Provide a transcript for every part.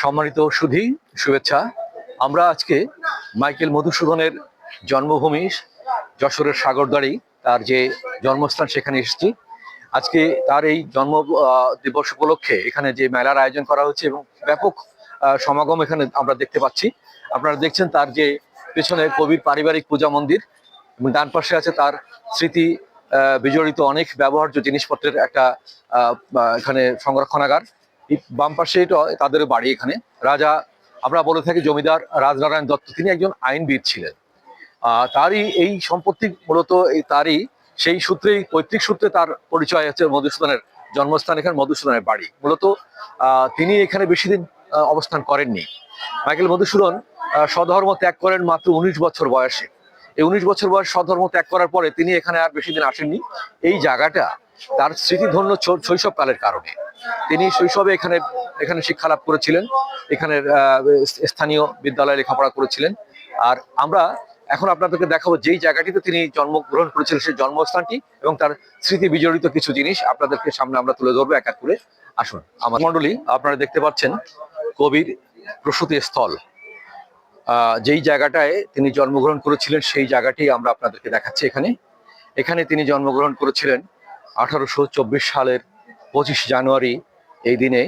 সম্মানিত সুধী, শুভেচ্ছা। আমরা আজকে মাইকেল মধুসূদনের জন্মভূমি যশোরের সাগরদাড়ি, তার যে জন্মস্থান সেখানে এসেছি। আজকে তার এই জন্ম দিবস উপলক্ষে এখানে যে মেলার আয়োজন করা হচ্ছে এবং ব্যাপক সমাগম এখানে আমরা দেখতে পাচ্ছি। আপনারা দেখছেন তার যে পেছনে কবির পারিবারিক পূজা মন্দির এবং ডান পাশে আছে তার স্মৃতি বিজড়িত অনেক ব্যবহার্য জিনিসপত্রের একটা এখানে সংরক্ষণাগার। বাম পাশে তাদের বাড়ি এখানে। রাজা, আমরা বলে থাকি জমিদার রাজনারায়ণ দত্ত, তিনি একজন আইনবিদ ছিলেন। তারই এই সম্পত্তি মূলত এই তারই, সেই সূত্রেই, পৈতৃক সূত্রে তার পরিচয় হচ্ছে মধুসূদনের জন্মস্থান এখানে, মধুসূদনের বাড়ি। মূলত তিনি এখানে বেশি দিন অবস্থান করেননি। মাইকেল মধুসূদন স্বধর্ম ত্যাগ করেন মাত্র উনিশ বছর বয়সে। এই উনিশ বছর বয়স স্বধর্ম ত্যাগ করার পরে তিনি এখানে আর বেশি দিন আসেননি। এই জায়গাটা তার স্মৃতিধন্য শৈশবকালের কারণে। তিনি শৈশবে এখানে এখানে শিক্ষা লাভ করেছিলেন, এখানের স্থানীয় বিদ্যালয়ে লেখাপড়া করেছিলেন। আর আমরা এখন আপনাদেরকে দেখাবো যেই জায়গাটিতে তিনি জন্মগ্রহণ করেছিলেন, সেই জন্মস্থানটি এবং তার স্মৃতি বিজড়িত কিছু জিনিস আপনাদেরকে সামনে আমরা তুলে ধরবো, এক এক করে আসুন। আমার মন্ডলী আপনারা দেখতে পাচ্ছেন কবির প্রসূতি স্থল। যেই জায়গাটায় তিনি জন্মগ্রহণ করেছিলেন, সেই জায়গাটি আমরা আপনাদেরকে দেখাচ্ছি এখানে। এখানে তিনি জন্মগ্রহণ করেছিলেন আঠারোশো চব্বিশ সালের পঁচিশ জানুয়ারি এই দিনে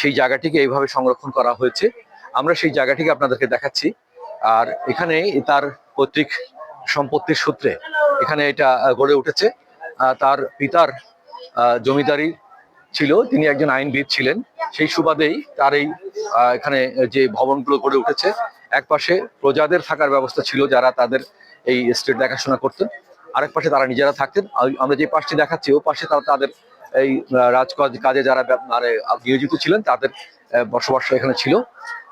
সেই জায়গাটিকে এইভাবে সংরক্ষণ করা হয়েছে। আমরা সেই জায়গাটিকে আপনাদেরকে দেখাচ্ছি। আর এখানে তার পৈতৃক সম্পত্তির সূত্রে এখানে এটা গড়ে উঠেছে। তার পিতার জমিদারি ছিল। তিনি একজন আইনবিদ ছিলেন। সেই সুবাদেই তার এই এখানে যে ভবনগুলো গড়ে উঠেছে এক পাশে প্রজাদের থাকার ব্যবস্থা ছিল যারা তাদের এই স্টেট দেখাশোনা করতেন। আরেক পাশে তারা নিজেরা থাকতেন। আমরা যে পাশটি দেখাচ্ছি, ও পাশে তারা তাদের এই রাজকাজ কাজে যারা মানে নিয়োজিত ছিলেন, তাদের বসবাস এখানে ছিল।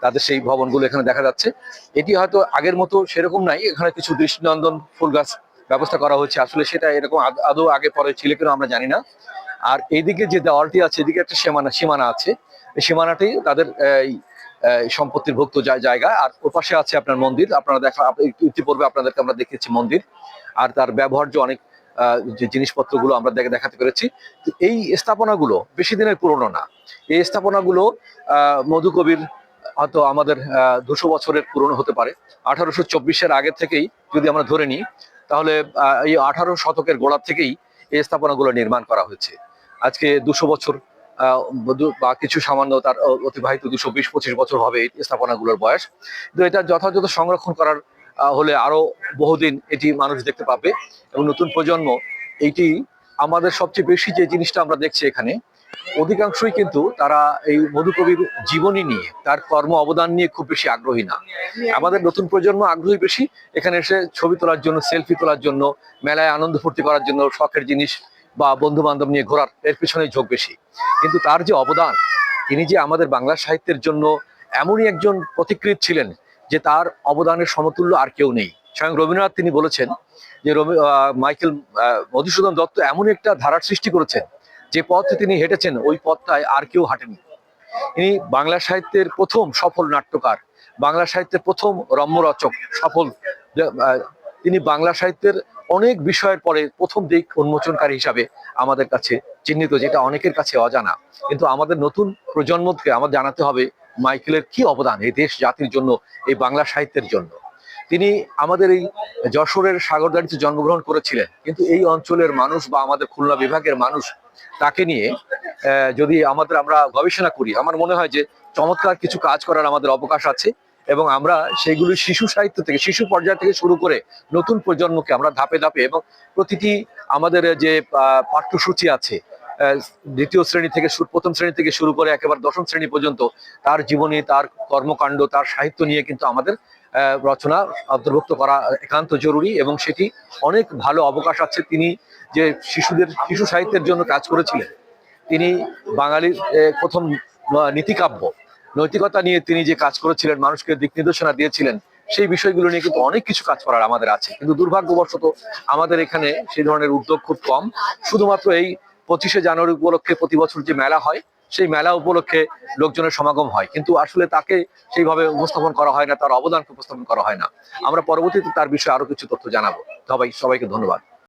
তাদের সেই ভবনগুলো এখানে দেখা যাচ্ছে। এটি হয়তো আগের মতো সেরকম নাই। এখানে কিছু দৃষ্টিনন্দন ফুল গাছ ব্যবস্থা করা হয়েছে। আসলে সেটা এরকম আদ- আগে পরে ছিল কিনা আমরা জানি না। আর এইদিকে যে দেওয়ালটি আছে, এদিকে একটা সীমানা সীমানা আছে। এই সীমানাটি তাদের, এই সম্পত্তির ভুক্ত জায়গা। আর ওপাশে আছে আপনার মন্দির। আপনারা দেখা ইতিপূর্বে আপনাদেরকে আমরা দেখিয়েছি মন্দির। আর তার ব্যবহার্য অনেক যে জিনিসপত্রগুলো আমরা দেখে দেখাতে পেরেছি, তো এই স্থাপনাগুলো বেশি দিনের পুরনো না। এই স্থাপনাগুলো মধুকবির হয়তো আমাদের দুশো বছরের পুরনো হতে পারে। আঠারোশো চব্বিশের আগে থেকেই যদি আমরা ধরে নিই, তাহলে এই আঠারো শতকের গোড়া থেকেই এই স্থাপনাগুলো নির্মাণ করা হয়েছে। আজকে দুশো বছর বা কিছু সামান্য তার অতিবাহিত দুশো বিশ পঁচিশ বছর হবে এই স্থাপনাগুলোর বয়স। কিন্তু এটা যথাযথ সংরক্ষণ করার হলে আরও বহুদিন এটি মানুষ দেখতে পাবে। এবং নতুন প্রজন্ম এইটি আমাদের সবচেয়ে বেশি যে জিনিসটা আমরা দেখছি এখানে, অধিকাংশই কিন্তু তারা এই মধুকবির জীবনী নিয়ে, তার কর্ম অবদান নিয়ে খুব বেশি আগ্রহী না। আমাদের নতুন প্রজন্ম আগ্রহী বেশি, এখানে এসে ছবি তোলার জন্য, সেলফি তোলার জন্য, মেলায় আনন্দ ফুর্তি করার জন্য, শখের জিনিস বা বন্ধু বান্ধব নিয়ে ঘোরার এর পিছনে ঝোঁক বেশি। কিন্তু তার যে অবদান, তিনি যে আমাদের বাংলা সাহিত্যের জন্য এমনই একজন প্রতিকৃত ছিলেন যে তার অবদানের সমতুল্য আর কেউ নেই। স্বয়ং রবীন্দ্রনাথ তিনি বলেছেন যে রবি মাইকেল মধুসূদন দত্ত এমন একটা ধারার সৃষ্টি করেছেন যে পথে তিনি হেঁটেছেন, ওই পথটায় আর কেউ হাঁটেনি। তিনি বাংলা সাহিত্যের প্রথম সফল নাট্যকার, বাংলা সাহিত্যের প্রথম রম্যরচক সফল তিনি বাংলা সাহিত্যের অনেক বিষয়ের পরে প্রথম দিক উন্মোচনকারী হিসাবে আমাদের কাছে চিহ্নিত, যেটা অনেকের কাছে অজানা। কিন্তু আমাদের নতুন প্রজন্মকে আমাদের জানাতে হবে মাইকেলের কি অবদান এই দেশ জাতির জন্য, এই বাংলা সাহিত্যের জন্য? তিনি আমাদের এই যশোরের সাগরদাড়িতে জন্মগ্রহণ করেছিলেন, কিন্তু এই অঞ্চলের মানুষ বা আমাদের খুলনা বিভাগের মানুষ তাকে নিয়ে যদি আমাদের আমরা গবেষণা করি, আমার মনে হয় যে চমৎকার কিছু কাজ করার আমাদের অবকাশ আছে এবং আমরা সেইগুলি শিশু সাহিত্য থেকে, শিশু পর্যায় থেকে শুরু করে নতুন প্রজন্মকে আমরা ধাপে ধাপে এবং প্রতিটি আমাদের যে পাঠ্যসূচি আছে দ্বিতীয় শ্রেণি থেকে প্রথম শ্রেণি থেকে শুরু করে একেবারে দশম শ্রেণি পর্যন্ত তার জীবনী, তার কর্মকাণ্ড, তার সাহিত্য নিয়ে কিন্তু আমাদের রচনা অন্তর্ভুক্ত করা একান্ত জরুরি এবং সেটি অনেক ভালো অবকাশ আছে। তিনি যে শিশুদের, শিশু সাহিত্যের জন্য কাজ করেছিলেন, তিনি বাঙালির প্রথম নীতিকাব্য, নৈতিকতা নিয়ে তিনি যে কাজ করেছিলেন, মানুষকে দিক নির্দেশনা দিয়েছিলেন, সেই বিষয়গুলো নিয়ে কিন্তু অনেক কিছু কাজ করার আমাদের আছে। কিন্তু দুর্ভাগ্যবশত আমাদের এখানে সেই ধরনের উদ্যোগ খুব কম। শুধুমাত্র এই পঁচিশে জানুয়ারি উপলক্ষে প্রতি বছর যে মেলা হয়, সেই মেলা উপলক্ষে লোকজনের সমাগম হয়। কিন্তু আসলে তাকে সেইভাবে উপস্থাপন করা হয় না, তার অবদানকে উপস্থাপন করা হয় না। আমরা পরবর্তীতে তার বিষয়ে আরও কিছু তথ্য জানাব। সবাই, সবাইকে ধন্যবাদ।